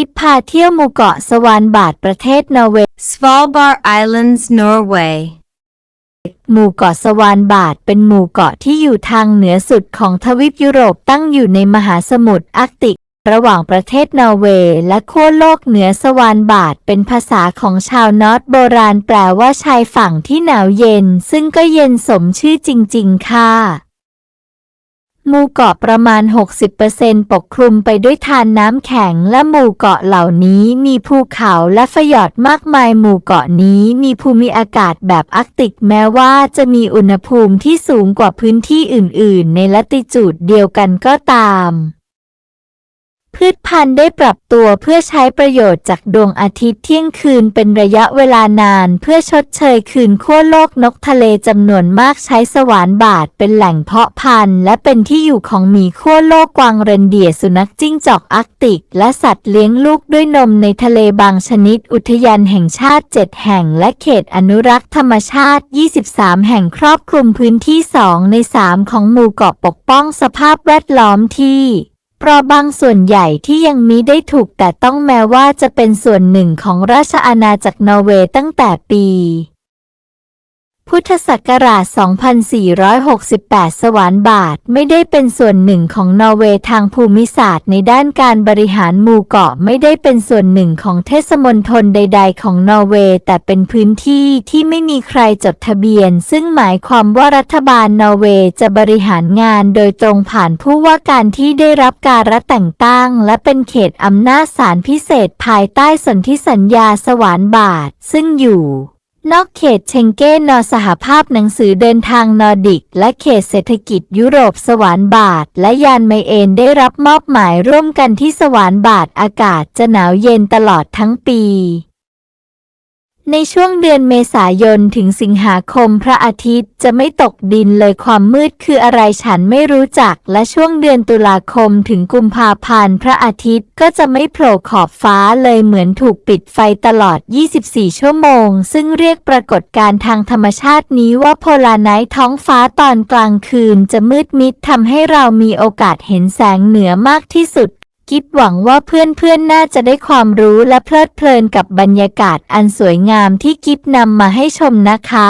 กิฟพาเที่ยวหมู่เกาะสวานบาทประเทศนอร์เวย์ Svalbard Islands, Norway. หมู่เกาะสวานบาทเป็นหมู่เกาะที่อยู่ทางเหนือสุดของทวีปยุโรปตั้งอยู่ในมหาสมุทรอาร์กติก ระหว่างประเทศนอร์เวย์และขั้วโลกเหนือสวานบาทเป็นภาษาของชาวนอร์ดโบราณแปลว่าชายฝั่งที่หนาวเย็น ซึ่งก็เย็นสมชื่อจริง ๆ ค่ะ หมู่เกาะประมาณ 60%ปกคลุมไปด้วยทานน้ำแข็งและหมู่เกาะเหล่านี้มีภูเขาและฟยอดมากมายหมู่เกาะนี้มีภูมิอากาศแบบอาร์กติกแม้ว่าจะมีอุณหภูมิที่สูงกว่าพื้นที่อื่น ๆ ในละติจูดเดียวกันก็ตาม พืชพันธุ์ได้ปรับตัวเพื่อใช้ประโยชน์จากดวงอาทิตย์เที่ยงคืนเป็นระยะเวลานานเพื่อชดเชยคืนขั้วโลกนกทะเลจำนวนมากใช้สวานบาทเป็นแหล่งเพาะพันธุ์ และเป็นที่อยู่ของหมีขั้วโลกกวางเรนเดียสุนัขจิ้งจอกอาร์กติก และสัตว์เลี้ยงลูกด้วยนมในทะเลบางชนิด อุทยานแห่งชาติ 7 แห่ง และเขตอนุรักษ์ธรรมชาติ 23 แห่งครอบคลุมพื้นที่ 2 ใน 3 ของหมู่เกาะปกป้องสภาพแวดล้อมที่ เพราะบางส่วนใหญ่ที่ยังมิได้ถูกแต่ต้องแม้ว่าจะเป็นส่วนหนึ่งของราชอาณาจักรนอร์เวย์ตั้งแต่ปี พุทธศักราช 2468 สวานบาทไม่ได้เป็นส่วนหนึ่งของนอร์เวย์ทางภูมิศาสตร์ในด้านการบริหารหมู่เกาะไม่ได้เป็นส่วนหนึ่งของเทศมนตรใด ๆ ของนอร์เวย์แต่เป็นพื้นที่ที่ไม่มีใครจดทะเบียน ซึ่งหมายความว่ารัฐบาลนอร์เวย์จะบริหารงานโดยตรงผ่านผู้ว่าการที่ได้รับการรับแต่งตั้ง และเป็นเขตอำนาจศาลพิเศษภายใต้สนธิสัญญาสวานบาท ซึ่งอยู่ นอกเขตเชงเก้นนอสหภาพหนังสือเดินทางนอร์ดิก และเขตเศรษฐกิจยุโรปสวานบาท และยานไมเอนได้รับมอบหมายร่วมกันที่สวานบาทอากาศจะหนาวเย็นตลอดทั้งปี ในช่วงเดือนเมษายนถึงสิงหาคมพระอาทิตย์จะไม่ตกดินเลยความมืดคืออะไรฉันไม่รู้จัก และช่วงเดือนตุลาคมถึงกุมภาพันธ์พระอาทิตย์ก็จะไม่โผล่ขอบฟ้าเลยเหมือนถูกปิดไฟตลอด 24 ชั่วโมง ซึ่งเรียกปรากฏการณ์ทางธรรมชาตินี้ว่าโพลาไนท์ท้องฟ้าตอนกลางคืนจะมืดมิดทำให้เรามีโอกาสเห็นแสงเหนือมากที่สุด กิฟหวังว่าเพื่อนๆ น่าจะได้ความรู้และเพลิดเพลินกับบรรยากาศอันสวยงามที่กิฟนำมาให้ชมนะคะ